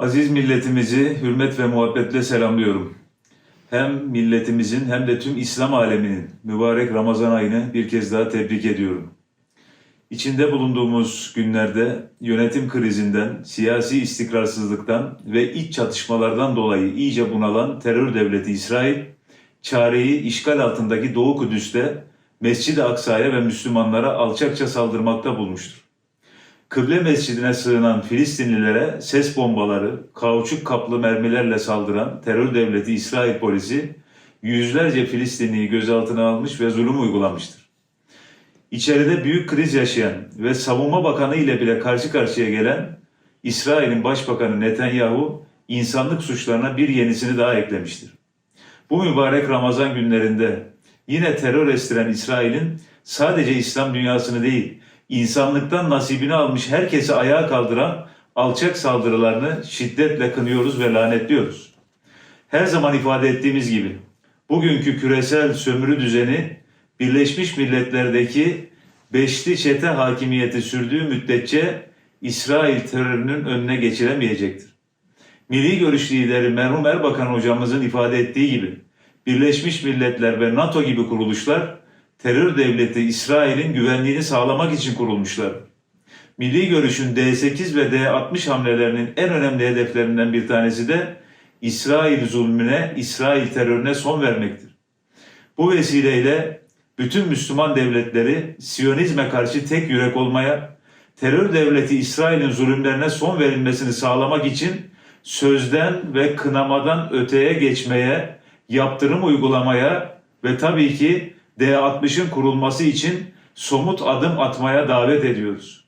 Aziz milletimizi hürmet ve muhabbetle selamlıyorum. Hem milletimizin hem de tüm İslam aleminin mübarek Ramazan ayını bir kez daha tebrik ediyorum. İçinde bulunduğumuz günlerde yönetim krizinden, siyasi istikrarsızlıktan ve iç çatışmalardan dolayı iyice bunalan terör devleti İsrail, çareyi işgal altındaki Doğu Kudüs'te Mescid-i Aksa'ya ve Müslümanlara alçakça saldırmakta bulmuştur. Kıble mescidine sığınan Filistinlilere ses bombaları, kauçuk kaplı mermilerle saldıran terör devleti İsrail polisi yüzlerce Filistinliyi gözaltına almış ve zulüm uygulamıştır. İçeride büyük kriz yaşayan ve savunma bakanı ile bile karşı karşıya gelen İsrail'in başbakanı Netanyahu insanlık suçlarına bir yenisini daha eklemiştir. Bu mübarek Ramazan günlerinde yine terör estiren İsrail'in sadece İslam dünyasını değil, insanlıktan nasibini almış herkesi ayağa kaldıran alçak saldırılarını şiddetle kınıyoruz ve lanetliyoruz. Her zaman ifade ettiğimiz gibi bugünkü küresel sömürü düzeni Birleşmiş Milletler'deki beşli çete hakimiyeti sürdüğü müddetçe İsrail terörünün önüne geçilemeyecektir. Milli Görüş lideri merhum Erbakan hocamızın ifade ettiği gibi Birleşmiş Milletler ve NATO gibi kuruluşlar terör devleti İsrail'in güvenliğini sağlamak için kurulmuşlar. Milli Görüş'ün D8 ve D60 hamlelerinin en önemli hedeflerinden bir tanesi de İsrail zulmüne, İsrail terörüne son vermektir. Bu vesileyle bütün Müslüman devletleri Siyonizme karşı tek yürek olmaya, terör devleti İsrail'in zulümlerine son verilmesini sağlamak için sözden ve kınamadan öteye geçmeye, yaptırım uygulamaya ve tabii ki D60'ın kurulması için somut adım atmaya davet ediyoruz.